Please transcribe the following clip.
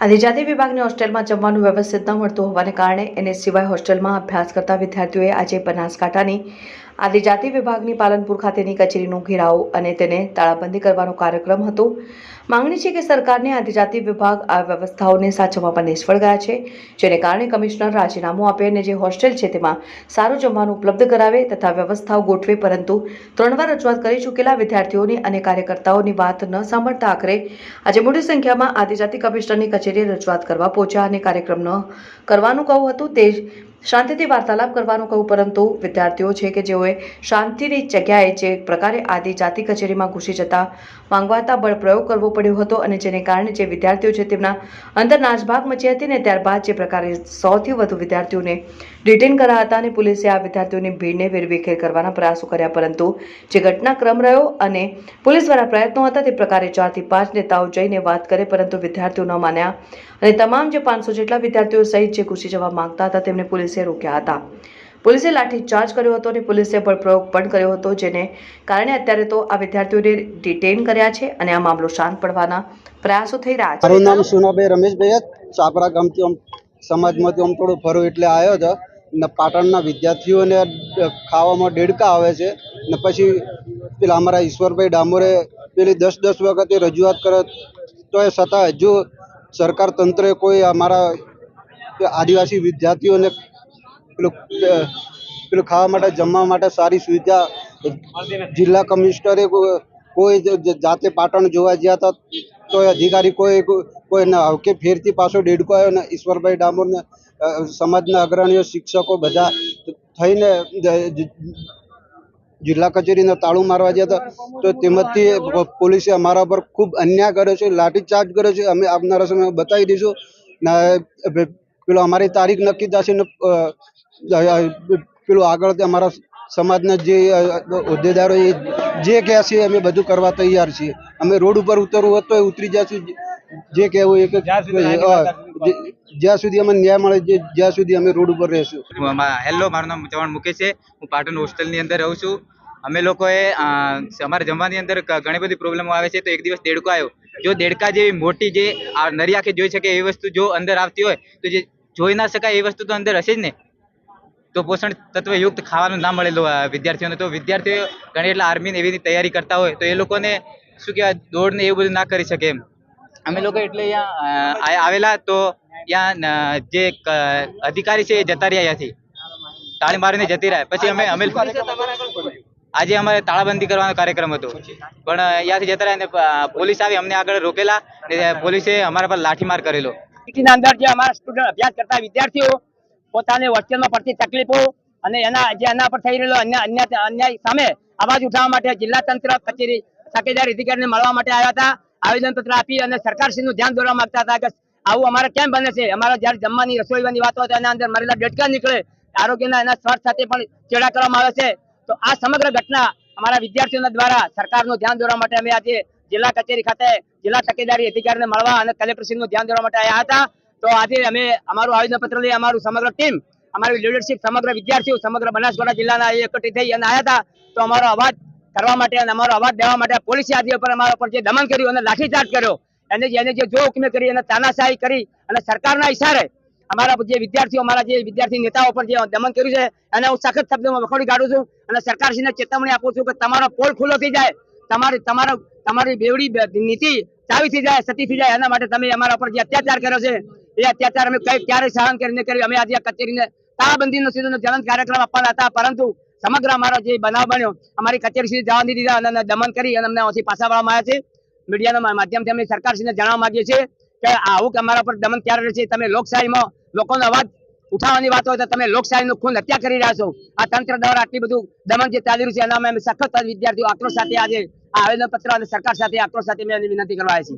આદિજાતિ વિભાગની હોસ્ટેલમાં જમવાનું વ્યવસ્થિત ન મળતું હોવાને કારણે એને સિવાય હોસ્ટેલમાં અભ્યાસ કરતા વિદ્યાર્થીઓએ આજે બનાસકાંઠાની આદિજાતિ વિભાગની પાલનપુર ખાતેની કચેરીનો ઘેરાવ અને તેને તાળાબંધી કરવાનો કાર્યક્રમ હતો. માંગણી છે કે સરકારને આદિજાતિ વિભાગ આ વ્યવસ્થાઓને સાચવવામાં નિષ્ફળ ગયા છે, જેને કારણે કમિશનર રાજીનામું આપે અને જે હોસ્ટેલ છે તેમાં સારું જમવાનું ઉપલબ્ધ કરાવે તથા વ્યવસ્થાઓ ગોઠવે, પરંતુ ત્રણ વાર રજૂઆત કરી ચૂકેલા વિદ્યાર્થીઓની અને કાર્યકર્તાઓની વાત ન સાંભળતા આખરે આજે મોટી સંખ્યામાં આદિજાતિ કમિશનરની કચેરીએ રજૂઆત કરવા પહોંચ્યા અને કાર્યક્રમ ન કરવાનું કહ્યું હતું. તે શાંતિથી વાર્તાલાપ કરવાનું કહ્યું પરંતુ વિદ્યાર્થીઓ છે કે જેઓએ શાંતિની જગ્યાએ જે પ્રકારે આદિજાતિ કચેરીમાં ઘૂસી જતા માંગવાતા બળપ્રયોગ કરવો પડ્યો હતો અને જેને કારણે જે વિદ્યાર્થીઓ છે તેમના અંદર નાસભાગ મચી હતી ને ત્યારબાદ જે પ્રકારે સૌથી વધુ વિદ્યાર્થીઓને ડિટેન કર્યા હતા અને પોલીસે આ વિદ્યાર્થીઓની ભીડને વેરવિખેર કરવાના પ્રયાસો કર્યા, પરંતુ જે ઘટનાક્રમ રહ્યો અને પોલીસ દ્વારા પ્રયત્નો હતા તે પ્રકારે ચારથી પાંચ નેતાઓ જઈને વાત કરે, પરંતુ વિદ્યાર્થીઓ ન માન્યા અને તમામ જે પાંચસો જેટલા વિદ્યાર્થીઓ સહિત જે ઘૂસી જવા માંગતા હતા તેમને પોલીસે રોક્યા હતા. પોલીસે લાઠીચાર્જ કર્યો હતો અને પોલીસે બળપ્રયોગ પણ કર્યો હતો, જેને કારણે અત્યારે તો આ વિદ્યાર્થીઓને ડિટેન કર્યા છે અને આ મામલો શાંત પડવાના પ્રયાસો થઈ રહ્યા છે. મારું નામ સુનાભાઈ રમેશભાઈ ચાપરા ગામથી આમ સમાજમાંથી આમ થોડું ફરું એટલે આવ્યો હતો ને પાટણના વિદ્યાર્થીઓને ખાવામાં ડેડકા આવે છે. ને પછી પેલા અમારા ઈશ્વરભાઈ ડામોરે પેલી દસ દસ વખતે રજૂઆત કરે તો એ છતાં હજુ સરકાર તંત્રે કોઈ અમારા આદિવાસી વિદ્યાર્થીઓને પેલું ખાવા માટે, જમવા માટે સારી સુવિધા જિલ્લા કમિશનરે કોઈ જાતે પાટણ જોવા ગયા હતા તો અધિકારી કોઈ કોઈ કે ફેરથી પાછો દેડકો આવ્યો ને ઈશ્વરભાઈ ડામોરને સમાજના અગ્રણીઓ, શિક્ષકો બધા થઈને જિલ્લા કચેરીને તાળું મારવા ગયા હતા, તો તેમાંથી પોલીસે અમારા પર ખૂબ અન્યાય કર્યો છે, લાઠીચાર્જ કર્યો છે, અમે આવનારા સમયમાં બતાવી દઈશું. ને પેલો અમારી તારીખ નક્કી થશે ને પેલું આગળ તે અમારા સમાજના જે હોદ્દેદારો એ જે કહે છે અમે બધું કરવા તૈયાર છીએ. અમે રોડ ઉપર ઉતરવું હોય તો ઉતરી જશું જે કહેવું એ કે જ્યાં સુધી અમને ન્યાય મળે છે જ્યાં સુધી અમે રોડ ઉપર રહેશું. હેલો મારું નામ ચવાણ મુકેશ છે. હું પાટણ હોસ્ટેલની અંદર રહું છું. અમે લોકોએ અમારા જમવાની અંદર ઘણી બધી પ્રોબ્લેમો આવે છે તો એક દિવસ દેડકો આવ્યો. જો દેડકા જેવી મોટી જે નરિયા નરી આંખે જોઈ શકે એવી વસ્તુ જો અંદર આવતી હોય તો જે જોઈ ના શકાય એ વસ્તુ તો અંદર હશે જ ને. તો પોષણ તત્વયુક્ત ખાવાનું ના મળેલું વિદ્યાર્થીઓને. તો વિદ્યાર્થીઓ ઘણી એટલે આર્મી એવી તૈયારી કરતા હોય, તો એ લોકોને શું કહેવાય દોડ ને એવું બધું ના કરી શકે એમ. અમે લોકો એટલે અહીંયા આવેલા તો ત્યાં જે અધિકારી છે એ જતા રહ્યા અહીંયાથી. તાળી મારીને જતી રહ્યા. પછી અમે અમે આજે અમારે તાળાબંધી કરવાનો કાર્યક્રમ હતો. પણ અહીંયાથી જતા રહ્યા પોલીસ આવી, અમને આગળ રોકેલા પોલીસે અમારા પર લાઠીમાર કરેલો. અંદર જે અમારા સ્ટુડન્ટ અભ્યાસ કરતા વિદ્યાર્થીઓ પોતાને હોસ્ટેલમાં પડતી તકલીફો અને એના જે એના પર થઈ રહેલો અન્ય અન્ય, અન્યાય સામે અવાજ ઉઠાવવા માટે જિલ્લા તંત્ર, કચેરી તકેદારી અધિકારીને મળવા માટે આવ્યા હતા. આવેદન પત્ર આપી અને સરકારશ્રીનું ધ્યાન દોરવા માંગતા હતા કે આવું અમારે કેમ બને છે? અમારે જયારે જમવાની રસોઈવાની વાત હોય એના અંદર મરેલા ડેટકા નીકળે. આરોગ્યના એના સ્વાર્થ સાથે પણ ચેડા કરવામાં આવે છે. તો આ સમગ્ર ઘટના અમારા વિદ્યાર્થીઓના દ્વારા સરકારનું ધ્યાન દોરવા માટે અમે આજે જિલ્લા કચેરી ખાતે જિલ્લા તકેદારી અધિકારીને મળવા અને કલેક્ટરશ્રીનું ધ્યાન દોરવા માટે આવ્યા હતા. તો આજે અમે અમારું આવેદનપત્ર લઈ અમારું સમગ્ર ટીમ અમારી લીડરશીપ સમગ્ર વિદ્યાર્થીઓ, સમગ્ર બનાસકાંઠા જિલ્લાના એકઠી થઈ અને આવ્યા હતા. તો અમારો અવાજ કરવા માટે અને અમારો અવાજ દેવા માટે પોલીસે આજે ઉપર અમારા ઉપર જે દમન કર્યું અને લાઠીચાર્જ કર્યો. એને એને જે જો હુકમે કરી અને તાનાશાહી કરી અને સરકારના ઇશારે અમારા જે વિદ્યાર્થીઓ, અમારા જે વિદ્યાર્થી નેતાઓ પર જે દમન કર્યું છે, એને હું સખત શબ્દોમાં વખોડી કાઢું છું અને સરકારશ્રીને ચેતવણી આપું છું કે તમારો પોલ ખુલ્લો થઈ જાય. તમારી તમારો તમારી બેવડી નીતિ ચાવી થઈ જાય, સતી થઈ જાય, એના માટે તમે અમારા પર જે અત્યાચાર કર્યો છે, એ અત્યાચાર અમે કઈ ક્યારે સહન કરીને કર્યું. અમે આજે આ કચેરીને તાળાબંધીનો સીધો જલન કાર્યક્રમ આપવાના હતા, પરંતુ સમગ્ર અમારો જે બનાવ બન્યો, અમારી કચેરી સુધી જવા દીધા અને દમન કરી અને અમને અહીંથી પાછા વાળવામાં આવ્યા છે. મીડિયાના માધ્યમથી અમે સરકારશ્રીને જણાવવા માંગીએ છીએ કે આવું કે અમારા પર દમન ક્યારે રહેશે? તમે લોકશાહીમાં લોકોનો અવાજ ઉઠાવવાની વાત હોય તો તમે લોકશાહીનું ખૂન હત્યા કરી રહ્યા છો. આ તંત્ર દ્વારા આટલી બધું દમન જે ચાલી રહ્યું છે, એના અમે સખત વિદ્યાર્થીઓ આક્રોશ સાથે આજે આવેદન પત્ર અને સરકાર સાથે આક્રોશ સાથે મેં વિનંતી કરવા આવી છીએ